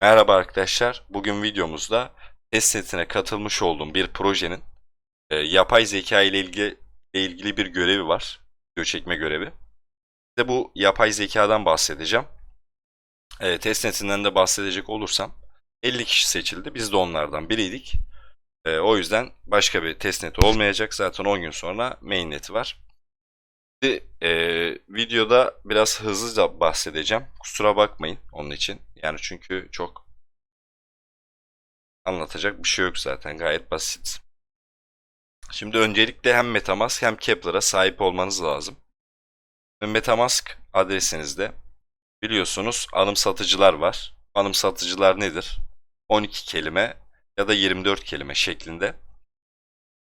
Merhaba arkadaşlar. Bugün videomuzda test setine katılmış olduğum bir projenin e, yapay zeka ile ilgili, ilgili bir görevi var. Video çekme görevi. Size bu yapay zekadan bahsedeceğim. E, test netinden de bahsedecek olursam 50 kişi seçildi. Biz de onlardan biriydik. E, o yüzden başka bir test neti olmayacak. Zaten 10 gün sonra main neti var. Şimdi, e, videoda biraz hızlıca bahsedeceğim. Kusura bakmayın onun için. Yani çünkü çok anlatacak bir şey yok zaten. Gayet basit. Şimdi öncelikle hem MetaMask hem Kepler'a sahip olmanız lazım. MetaMask adresinizde biliyorsunuz anımsatıcılar var. Anımsatıcılar nedir? 12 kelime ya da 24 kelime şeklinde.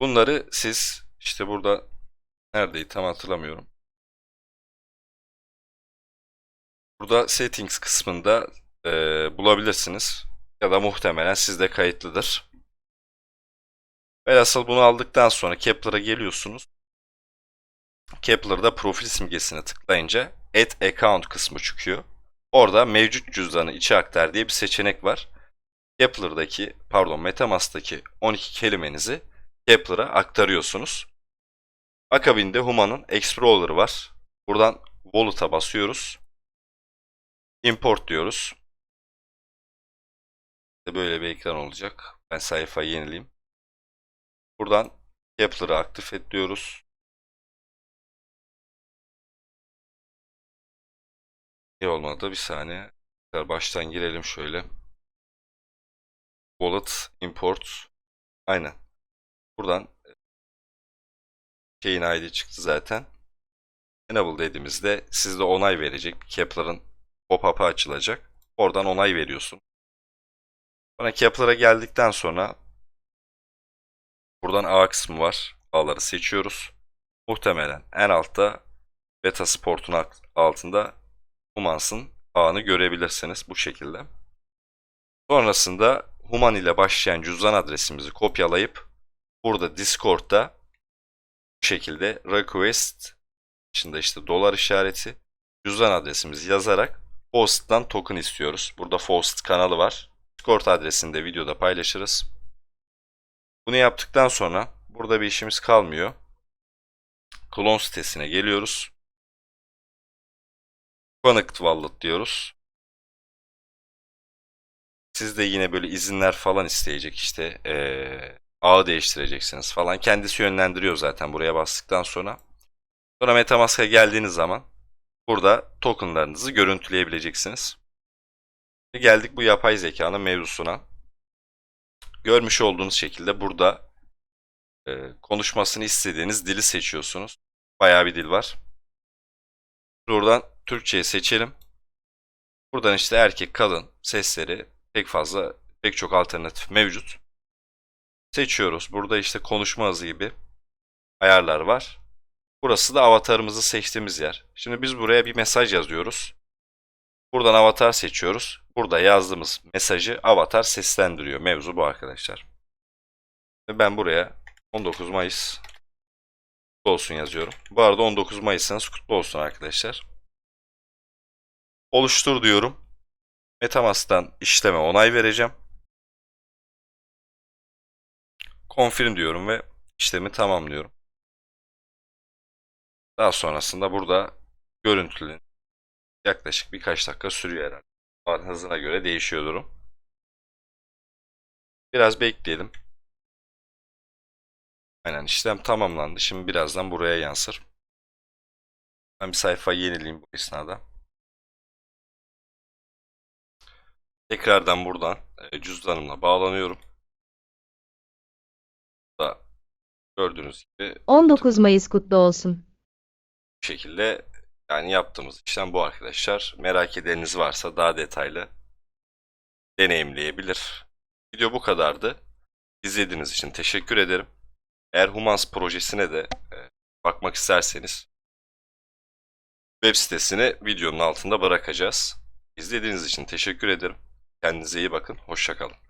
Bunları siz işte burada neredeydi tam hatırlamıyorum. Burada settings kısmında e, bulabilirsiniz. Ya da muhtemelen sizde kayıtlıdır. Velhasıl bunu aldıktan sonra Kepler'a geliyorsunuz. Kepler'da profil simgesine tıklayınca Add Account kısmı çıkıyor. Orada mevcut cüzdanı içe aktar diye bir seçenek var. Kepler'daki, pardon Metamask'taki 12 kelimenizi Kepler'a aktarıyorsunuz. Akabinde Human'ın Explorer var. Buradan Wallet'a basıyoruz. Import diyoruz. Böyle bir ekran olacak. Ben sayfayı yenileyim. Buradan Kepler'ı aktif et diyoruz. İyi olmadı. Bir saniye. Baştan girelim şöyle. Wallet, import. Aynen. Buradan şeyin ID çıktı zaten. Enable dediğimizde sizde onay verecek. Kepler'ın pop-up'ı açılacak. Oradan onay veriyorsun. Sonra Kepler'a geldikten sonra buradan A kısmı var. A'ları seçiyoruz. Muhtemelen en altta Beta Sport'un alt- altında Humans'ın A'nı görebilirsiniz bu şekilde. Sonrasında Human ile başlayan cüzdan adresimizi kopyalayıp burada Discord'da şekilde request içinde işte dolar işareti cüzdan adresimizi yazarak Faucet'tan token istiyoruz. Burada Faucet kanalı var. Discord adresini de videoda paylaşırız. Bunu yaptıktan sonra burada bir işimiz kalmıyor. Clone sitesine geliyoruz. Connect Wallet diyoruz. Sizde yine böyle izinler falan isteyecek işte eee ağı değiştireceksiniz falan. Kendisi yönlendiriyor zaten buraya bastıktan sonra. Sonra Metamask'a geldiğiniz zaman burada tokenlarınızı görüntüleyebileceksiniz. Geldik bu yapay zekanın mevzusuna. Görmüş olduğunuz şekilde burada e, konuşmasını istediğiniz dili seçiyorsunuz. Bayağı bir dil var. Buradan Türkçe'yi seçelim. Buradan işte erkek, kadın sesleri pek fazla, pek çok alternatif mevcut. Seçiyoruz. Burada işte konuşma hızı gibi ayarlar var. Burası da avatarımızı seçtiğimiz yer. Şimdi biz buraya bir mesaj yazıyoruz. Buradan avatar seçiyoruz. Burada yazdığımız mesajı avatar seslendiriyor. Mevzu bu arkadaşlar. Ve ben buraya 19 Mayıs kutlu olsun yazıyorum. Bu arada 19 Mayıs'ınız kutlu olsun arkadaşlar. Oluştur diyorum. Metamask'tan işleme onay vereceğim. Confirm diyorum ve işlemi tamamlıyorum. Daha sonrasında burada görüntülü yaklaşık birkaç dakika sürüyor herhalde. Var hızına göre değişiyor durum. Biraz bekleyelim. Aynen işlem tamamlandı. Şimdi birazdan buraya yansır. Ben bir sayfayı yenileyim bu esnada. Tekrardan buradan e, cüzdanımla bağlanıyorum. Gördüğünüz gibi 19 Mayıs kutlu olsun. bu şekilde yani yaptığımız işlem bu arkadaşlar. Merak edeniniz varsa daha detaylı deneyimleyebilir. Video bu kadardı. İzlediğiniz için teşekkür ederim. Eğer Humans projesine de e, bakmak isterseniz web sitesini videonun altında bırakacağız. İzlediğiniz için teşekkür ederim. Kendinize iyi bakın. Hoşçakalın.